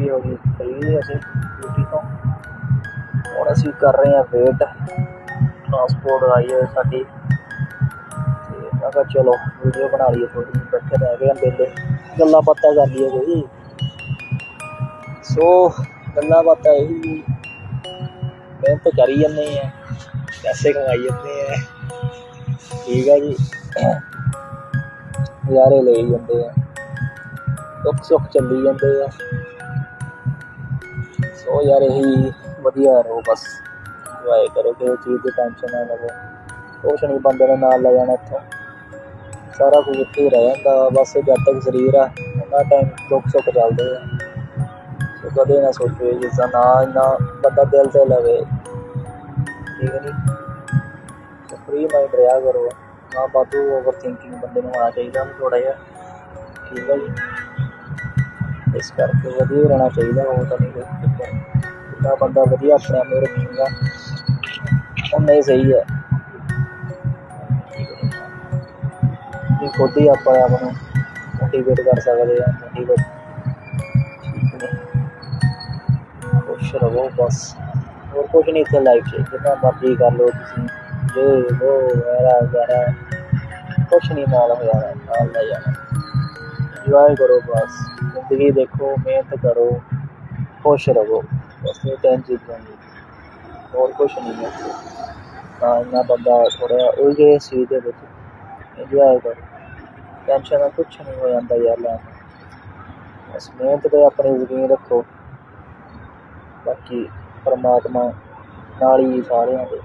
ਛੁੱਟੀ ਹੋ ਗਈ ਫ੍ਰੀ ਅਸੀਂ ਡਿਊਟੀ ਤੋਂ। ਹੁਣ ਅਸੀਂ ਕਰ ਰਹੇ ਹਾਂ ਵੇਟ। ਟਰਾਂਸਪੋਰਟ ਆਈ ਹੈ ਸਾਡੀ। ਤੇ ਮੈਂ ਕਿਹਾ ਚਲੋ ਵੀਡੀਓ ਬਣਾ ਲਈਏ ਥੋੜੀ ਬੈਠੇ ਰਹਿ ਗਏ ਹਾਂ ਵਿਹਲੇ। ਗੱਲਾਂ ਬਾਤਾਂ ਕਰ ਲਈਏ ਕੋਈ। ਸੋ, ਗੱਲਾਂ ਬਾਤਾਂ ਇਹ ਵੀ ਮਿਹਨਤ ਕਰੀ ਜਾਂਦੇ ਆ ਪੈਸੇ ਕਮਾਈ ਜਾਂਦੇ ਆ ਠੀਕ ਆ ਜੀ। ਨਜ਼ਾਰੇ ਲਈ ਜਾਂਦੇ ਆ ਦੁੱਖ ਸੁੱਖ ਚੱਲੀ ਜਾਂਦੇ ਆ ਸੋ ਯਾਰ ਇਹੀ ਵਧੀਆ ਰਹੋ, ਬਸ। ਇੰਜੋਏ ਕਰੋ ਕਿਸੇ ਚੀਜ਼ ਦੀ ਟੈਨਸ਼ਨ ਨਾ ਲਵੋ। ਕੁਛ ਨਹੀਂ ਬੰਦੇ ਨੇ ਨਾਲ ਲੈ ਜਾਣਾ ਇੱਥੋਂ। ਸਾਰਾ ਕੁਝ ਇੱਥੇ ਹੀ ਰਹਿ ਜਾਂਦਾ ਬਸ ਜਦ ਤੱਕ ਸਰੀਰ ਆ ਉਹਨਾਂ ਟਾਈਮ ਦੁੱਖ ਸੁੱਖ ਚੱਲਦੇ ਆ। ਸੋ ਕਦੇ ਨਾ ਸੋਚੋ ਜਿਸ ਦਾ ਨਾ ਇੰਨਾ ਬੰਦਾ ਦਿਲ ਤੇ ਲਵੇ। ਠੀਕ ਹੈ ਨਹੀਂ ਫ੍ਰੀ ਮਾਈਂਡ ਰਿਹਾ ਕਰੋ। ਨਾ ਬਾਤੂ ਓਵਰ ਥਿੰਕਿੰਗ ਬੰਦੇ ਨੂੰ ਆਉਣਾ ਚਾਹੀਦਾ ਥੋੜਾ ਜਿਹਾ। ਠੀਕ ਹੈ ਜੀ? ਇਸ ਕਰਕੇ ਵਧੀਆ ਰਹਿਣਾ ਚਾਹੀਦਾ, ਉਹ ਤਾਂ ਨਹੀਂ ਕੋਈ ਜਿੰਨਾ ਬੰਦਾ ਵਧੀਆ ਆਪਣੇ ਆਪ ਨੂੰ ਰੱਖੇਗਾ ਉਨਾ ਹੀ ਸਹੀ ਹੈ। ਇਹ ਖੁਦ ਹੀ ਆਪਾਂ ਆਪ ਨੂੰ ਮੋਟੀਵੇਟ ਕਰ ਸਕਦੇ ਆ ਮੋਟੀਵੇਟ ਠੀਕ ਹੈ ਖੁਸ਼ ਰਹੋ ਬਸ। ਹੋਰ ਕੁਝ ਨਹੀਂ ਇੱਥੇ ਲਾਈਫ 'ਚ, ਜਿੰਨਾ ਮਰਜ਼ੀ ਕਰ ਲਓ ਤੁਸੀਂ। ਜੇ ਉਹ ਐਰਾ ਵਗੈਰਾ। ਕੁਛ ਨਹੀਂ ਨਾਲ ਹੋਇਆ, ਨਾਲ ਲੈ ਜਾਣਾ। ਇੰਜੋਏ ਕਰੋ ਬਸ। ਜ਼ਿੰਦਗੀ ਦੇਖੋ, ਮਿਹਨਤ ਕਰੋ, ਖੁਸ਼ ਰਹੋ। ਬਸ ਇਹ ਤਿੰਨ ਚੀਜ਼ਾਂ ਨੇ। ਹੋਰ ਕੁਛ ਨਹੀਂ ਹੈ। ਤਾਂ ਇੰਨਾ ਬੰਦਾ ਥੋੜ੍ਹਾ ਉਲਝੇ ਇਸ ਚੀਜ਼ ਦੇ ਵਿੱਚ। ਇੰਜੋਏ ਕਰੋ। ਟੈਨਸ਼ਨ ਨਾਲ ਕੁਛ ਨਹੀਂ ਹੋ ਜਾਂਦਾ ਯਾਰ ਲੈਣ ਬਸ ਮਿਹਨਤ 'ਤੇ ਆਪਣੀ ਯਕੀਨ ਰੱਖੋ। ਬਾਕੀ ਪਰਮਾਤਮਾ ਨਾਲ ਹੀ ਸਾਰਿਆਂ ਦੇ।